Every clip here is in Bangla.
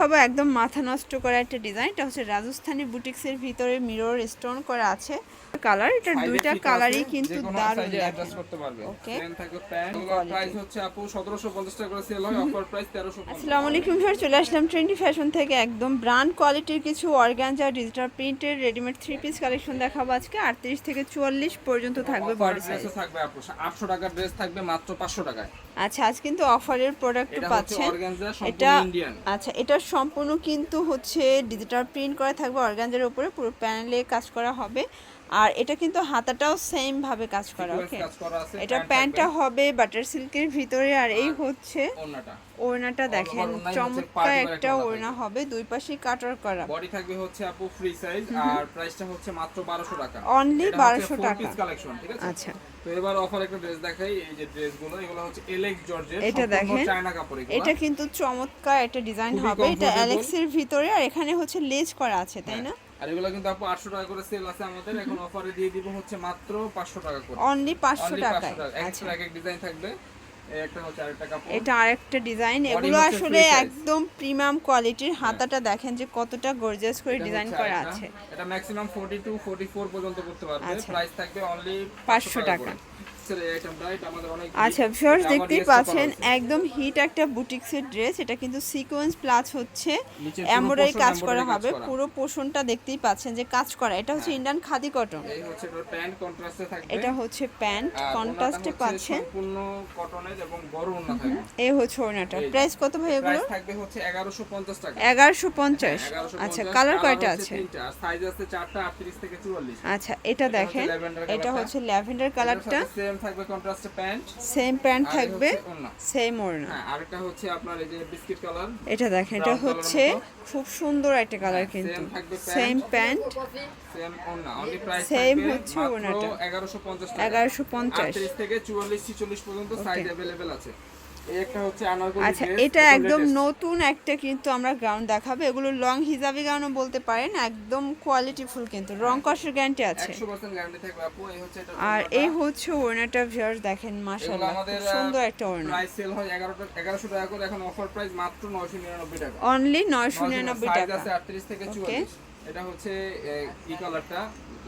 তবে একদম মাথা নষ্ট করা একটা ডিজাইন এটা হচ্ছে রাজস্থানি বুটিক্সের ভিতরে মিরর স্টোন করা আছে। কালার এটা দুইটা কালারই কিন্তু দারুণ। অ্যাডজাস্ট করতে পারবে। Quality. প্রাইস হচ্ছে আপু 1750 টাকা করে সেল হয়। অফার প্রাইস 1350 আসসালামু আলাইকুম স্যার চলে আসলাম ট্রেন্ডি ফ্যাশন থেকে। একদম ব্র্যান্ড কোয়ালিটির কিছু অর্গানজা ডিজিটাল প্রিন্টের রেডিমেড থ্রি পিস কালেকশন দেখাবো আজকে। আটত্রিশ থেকে চুয়াল্লিশ পর্যন্ত থাকবে বড় সাইজ থাকবে আপু। 800 টাকার ড্রেস থাকবে মাত্র 500 টাকায়। আচ্ছা আজ কিন্তু অফারের প্রোডাক্ট পাচ্ছেন। এটা আচ্ছা এটা সম্পূর্ণ কিন্তু হচ্ছে ডিজিটাল প্রিন্ট করা থাকবে অর্গানজার উপরে পুরো প্যানেলে কাজ করা হবে। আর এটা কিন্তু হাতাটাও সেম ভাবে কাজ করা ওকে এটা প্যান্টটা হবে বাটার সিল্কের ভিতরে আর এই হচ্ছে ওড়নাটা। দেখেন চমৎকার একটা ওড়না হবে দুই পাশেই কাটার করা। বডি থাকবে হচ্ছে আপু ফ্রি সাইজ আর প্রাইসটা হচ্ছে মাত্র 1200 টাকা। Only 1200 টাকা। কালেকশন ঠিক আছে? আচ্ছা। তো এবার অফার একটা ড্রেস দেখাই এই যে ড্রেসগুলো এগুলো হচ্ছে এলেক্স জর্জের এটা দেখেন। চায়না কাপড় এগুলো। এটা কিন্তু চমৎকার একটা ডিজাইন হবে এটা। অ্যালেক্সের ভিতরে আর এখানে হচ্ছে লেজ করা আছে তাই না? আর এগুলো কিন্তু আপু 800 টাকা করে সেল আছে আমাদের। এখন অফারে দিয়ে দিব হচ্ছে মাত্র 500 টাকা করে। অনলি পাঁচশো 500 টাকা। আচ্ছা। এক্সট্রা এক ডিজাইন থাকবে। এটা আরেকটা ডিজাইন এগুলো আসলে একদম প্রিমিয়াম কোয়ালিটির হাতাটা দেখেন যে কতটা গর্জিয়াস করে ডিজাইন করা আছে। এটা ম্যাক্সিমাম 42 44 পর্যন্ত করতে পারবে। আচ্ছা। প্রাইস থাকবে অনলি 500 টাকা। আচ্ছা। ভিউয়ার্স দেখতেই পাচ্ছেন একদম হিট একটা বুটিক্সের ড্রেস এটা কিন্তু সিকোয়েন্স প্লাস হচ্ছে এমব্রয়ডারি কাজ করা হবে পুরো পোর্শনটা দেখতেই পাচ্ছেন যে কাজ করা এটা হচ্ছে ইন্ডিয়ান খাদি কটন এই হচ্ছে এটার প্যান্ট কন্ট্রাস্টে থাকবে। এটা হচ্ছে প্যান্ট কন্ট্রাস্টে পাচ্ছেন। এই হচ্ছে ওড়নাটা। প্রাইস কত ভাই এগুলো? প্রাইস থাকবে হচ্ছে 1150 টাকা। এগারোশো পঞ্চাশ। 1150 আচ্ছা কালার কয়টা আছে? তিনটা। সাইজ আছে চারটা 38 থেকে 44 আচ্ছা এটা দেখেন এটা হচ্ছে ল্যাভেন্ডার কালারটা সেম থাকবে কন্ট্রাস্টে প্যান্ট সেম প্যান্ট আর এই থাকবে হচ্ছে ওড়না। সেম ওড়না হ্যাঁ আরেকটা হচ্ছে আপনার এই যে বিস্কিট কালার এটা দেখেন এটা brown colour হচ্ছে মতো। খুব সুন্দর একটা কালার হ্যাঁ, কিন্তু same থাকবে সেম প্যান্ট সেম ওড়না অনলি প্রাইস Same থাকবে হচ্ছে মাত্র ওড়নাটা। 1150 টাকা এগারোশো পঞ্চাশ 38 থেকে 44 46 পর্যন্ত সাইজ अवेलेबल আছে আচ্ছা এটা একদম নতুন একটা কিন্তু আমরা গ্রাউন্ড দেখাবো। এগুলো লং হিজাবি গাউনও বলতে পারেন একদম কোয়ালিটিফুল কিন্তু। রং কষের গ্যারান্টি আছে। 100% গ্যারান্টি থাকবে। আপু এই হচ্ছে এটা আর এই হচ্ছে ওড়নাটা ভিউয়ার্স দেখেন মাশাআল্লাহ। খুব সুন্দর একটা ওড়না। প্রাইস সেল হয় 11 1100 টাকা করে। এখন অফার প্রাইস মাত্র 999 টাকা। অনলি নয়শো নিরানব্বই সাইজ আছে 38 থেকে 44 এটা হচ্ছে ই কালারটা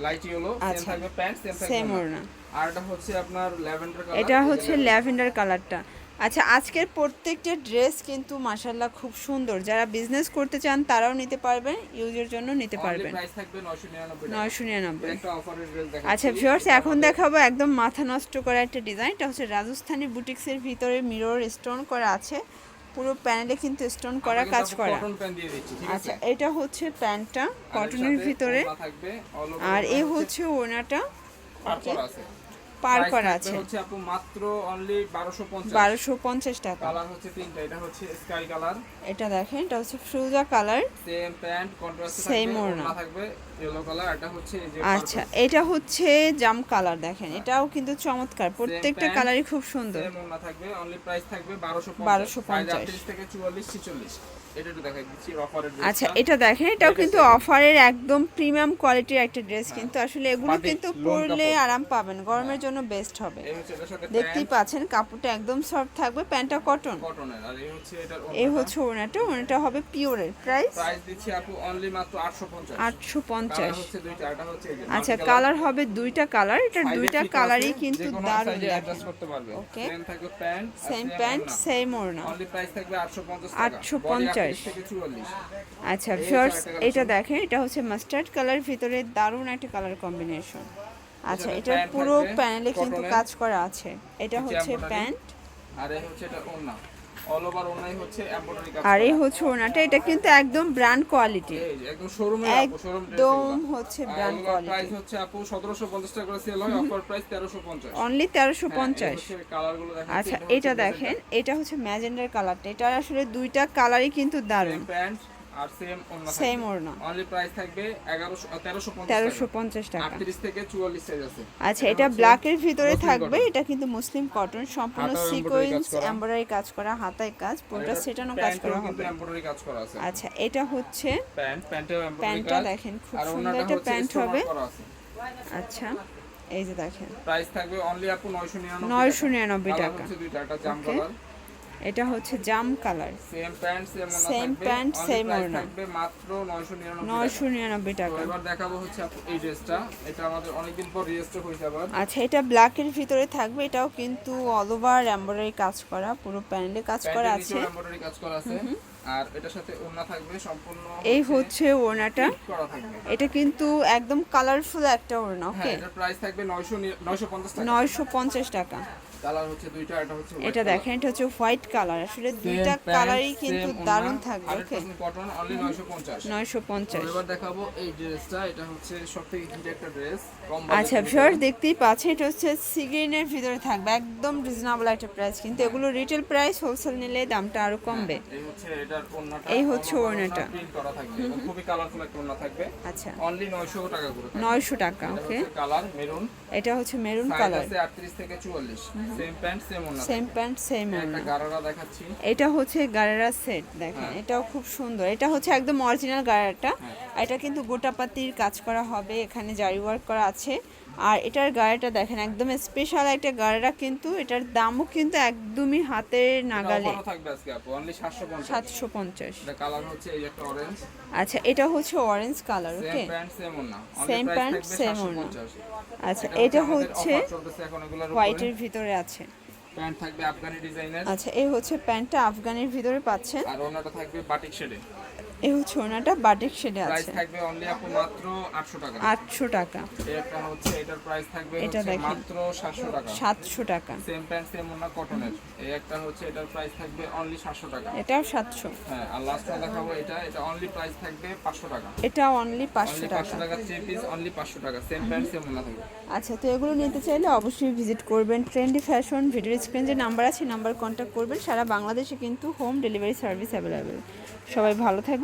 লাইট ইয়েলো সেম আচ্ছা। থাকবে প্যান্ট সেম থাকবে সেম ওড়না। ওড়না। আর এটা হচ্ছে আপনার ল্যাভেন্ডার কালার এটা হচ্ছে ল্যাভেন্ডার। কালারটা আচ্ছা আজকের প্রত্যেকটা ড্রেস কিন্তু মাশাল্লাহ খুব সুন্দর। যারা বিজনেস করতে চান তারাও নিতে পারবেন ইউজের জন্য নিতে পারবেন। প্রাইস থাকবে 999 টাকা। নয়শো নিরানব্বই। আচ্ছা ভিউয়ার্স এখন দেখাবো একদম মাথা নষ্ট করা একটা ডিজাইন এটা হচ্ছে রাজস্থানি বুটিক্সের ভিতরে মিরর স্টোন করা আছে। পুরো প্যানেলে কিন্তু স্টোন করা কাজ করা। আচ্ছা এটা হচ্ছে প্যান্টটা কটনের ভিতরে। আর এ এই হচ্ছে ওনাটা আছে। পার করা আছে। হচ্ছে আপু মাত্র অনলি 1250 বারোশো পঞ্চাশ টাকা। কালার হচ্ছে তিনটা এটা হচ্ছে স্কাই কালার এটা দেখেন এটা হচ্ছে ফ্রুজা কালার সেম প্যান্ট কন্ট্রাস্ট থাকবে ওড়না। ওড়না থাকবে ইয়েলো কালার এটা হচ্ছে এই যে আচ্ছা এটা হচ্ছে জাম কালার দেখেন এটাও কিন্তু চমৎকার প্রত্যেকটা কালারই খুব সুন্দর। সেম ওড়না থাকবে অনলি প্রাইস থাকবে 1250 1250 থেকে 44 46 এটা একটু দেখাই দিচ্ছি অফারের আচ্ছা এটা দেখেন এটাও কিন্তু অফারের একদম প্রিমিয়াম কোয়ালিটির একটা ড্রেস কিন্তু আসলে এগুলো কিন্তু পরলে আরাম পাবেন। গরমের জন্য বেস্ট হবে। দেখতেই পাচ্ছেন কাপড়টা একদম সফট থাকবে প্যান্টটা কটন এই হচ্ছে ওনাটা ওড়নাটা। হবে পিওরের প্রাইস প্রাইস দিচ্ছি আপু অনলি মাত্র 850 আটশো পঞ্চাশ। আচ্ছা কালার হবে দুইটা কালার এটা দুইটা কালারই কিন্তু দারুণ Okay. সেম থাকবে প্যান্ট সেম প্যান্ট সেম ওড়না। অনলি প্রাইস থাকবে 850 850 Body 38 থেকে 44 আচ্ছা ফার্স্ট এটা দেখেন এটা হচ্ছে মাস্টার্ড কালার ভিতরে দারুণ একটা কালার কম্বিনেশন আচ্ছা এটা পুরো প্যানেলে কিন্তু কাজ করা আছে। এটা হচ্ছে প্যান্ট। আর এই হচ্ছে এটা ওড়না। অল ওভার ওড়নাই হচ্ছে এমব্রয়ডারি কাজ আর এই হচ্ছে ওড়নাটা এটা কিন্তু একদম ব্র্যান্ড কোয়ালিটি একদম শোরুমে একদম হচ্ছে ব্র্যান্ড কোয়ালিটি প্রাইস হচ্ছে আপু 1750 টাকা করে সেল হয় অফার প্রাইস 1350 অনলি তেরোশো পঞ্চাশ। কালার দেখেন আচ্ছা এটা দেখেন এটা হচ্ছে ম্যাজেন্ডার কালারটা এটা আসলে দুইটা কালারই কিন্তু দারুণ। প্যান্ট আর সেম ওড়না সেম ওড়না। অনলি প্রাইস থাকবে 1100 1350 তেরোশো পঞ্চাশ টাকা। 38 থেকে 44 সাইজ আছে। আচ্ছা এটা ব্ল্যাকের ভিতরে থাকবে এটা কিন্তু মুসলিম কটন সম্পূর্ণ সিকোয়েন্স। এমব্রয়ডারি কাজ করা। হাতায় কাজ পুরোটা সেটানো কাজ করা হবে। এমব্রয়ডারি কাজ করা আছে। আচ্ছা এটা হচ্ছে প্যান্ট প্যান্টেও এমব্রয়ডারি প্যান্টটা দেখেন খুব সুন্দর একটা প্যান্ট হবে। আচ্ছা এই যে দেখেন। প্রাইস থাকবে অনলি আপু 999 নয়শো নিরানব্বই কালার টাকা। হচ্ছে দুইটা একটা জাম কালার এটা হচ্ছে জাম কালার। সেম প্যান্ট সেম ওড়না থাকবে। pant, Only ওড়না। থাকবে মাত্র 999 নয়শো নিরানব্বই টাকা। এবার দেখাবো হচ্ছে এই ড্রেসটা। এটা আমাদের অনেকদিন পর রিস্টক হয়েছে আবার। আচ্ছা এটা ব্ল্যাকের ভিতরে থাকবে। এটাও কিন্তু অল ওভার এমব্রয়ডারি কাজ করা পুরো প্যানেলে কাজ করা আছে। এমব্রয়ডারি কাজ করা আছে। আর এটার সাথে ওড়না থাকবে সম্পূর্ণ এই হচ্ছে ওড়নাটা। এটা কিন্তু একদম কালারফুল একটা ওড়না ওকে হ্যাঁ এটার প্রাইস থাকবে 900 950 টাকা। নয়শো পঞ্চাশ টাকা। কালার হচ্ছে দুইটা এটা হচ্ছে এটা দেখেন এটা হচ্ছে হোয়াইট কালার আসলে দুইটা কালারই কিন্তু দারুণ থাকবে ওকে কটন অনলি 950 নয়শো তো পঞ্চাশ। এবার দেখাবো এই ড্রেসটা। এটা হচ্ছে সবথেকে হিট একটা ড্রেস কম আচ্ছা ভিউয়ার দেখতেই পাচ্ছেন এটা হচ্ছে সিগ্রিনের ভিতরে থাকবে। একদম রিজনেবল একটা প্রাইস কিন্তু এগুলো রিটেল প্রাইস হোলসেল নিলে দামটা আরও কমবে। এই হচ্ছে এটার ওড়নাটা। এই হচ্ছে ওড়নাটা। প্রিন্ট করা থাকবে। খুবই কালারফুল একটা ওড়না থাকবে। আচ্ছা। অনলি 900 টাকা করে নয়শো টাকা ওকে কালার মেরুন এটা হচ্ছে মেরুন সাইজ কালার আছে 38 থেকে 44 সেম প্যান্ট সেম ওড়না সেম প্যান্ট সেম একটা গারারা দেখাচ্ছি। এটা হচ্ছে গারেরা সেট দেখেন হ্যাঁ। এটাও খুব সুন্দর। এটা হচ্ছে একদম অরিজিনাল গারেরাটা। এটা কিন্তু গোটাপাতির কাজ করা হবে। এখানে জারি ওয়ার্ক করা আছে। আর এটার গাড়িটা দেখেন একদম স্পেশাল একটা গাড়িটা কিন্তু এটার দামও কিন্তু একদমই হাতের নাগালে। 750 সাতশো পঞ্চাশ। আচ্ছা এটা হচ্ছে orange colour okay same pant same ওড়না। আচ্ছা এটা হচ্ছে হোয়াইটের ভিতরে আছে। প্যান্ট থাকবে আফগানি ডিজাইনের আচ্ছা এই হচ্ছে প্যান্টটা আফগানের ভিতরে পাচ্ছেন। আর ওড়নাটা থাকবে বাটিক শেডে এই হচ্ছে ওনাটা বাটিক শেডে আছে। থাকবে অনলি আপু মাত্র 800 টাকা। আটশো টাকা। এই একটা হচ্ছে এটার প্রাইস থাকবে এটা। মাত্র 700 টাকা। সাতশো টাকা। সেম প্যান্ট সেম ওড়না কটনের এই একটা হচ্ছে এটার প্রাইস থাকবে অনলি 700 টাকা। এটাও সাতশো। হ্যাঁ আর লাস্ট ওয়ান দেখাবো এটা এটা অনলি প্রাইস থাকবে 500 টাকা। এটা অনলি পাঁচশো অনলি টাকা। 500 টাকা থ্রি পিস অনলি 500 টাকা। সেম প্যান্ট সেম ওড়না থাকবে। আচ্ছা তো এগুলো নিতে চাইলে অবশ্যই ভিজিট করবেন। ট্রেন্ডি ফ্যাশন ভিডিও স্ক্রিন যে নাম্বার আছে নাম্বার কন্ট্যাক্ট করবেন। সারা বাংলাদেশে কিন্তু হোম ডেলিভারি সার্ভিস অ্যাভেলেবেল সবাই ভালো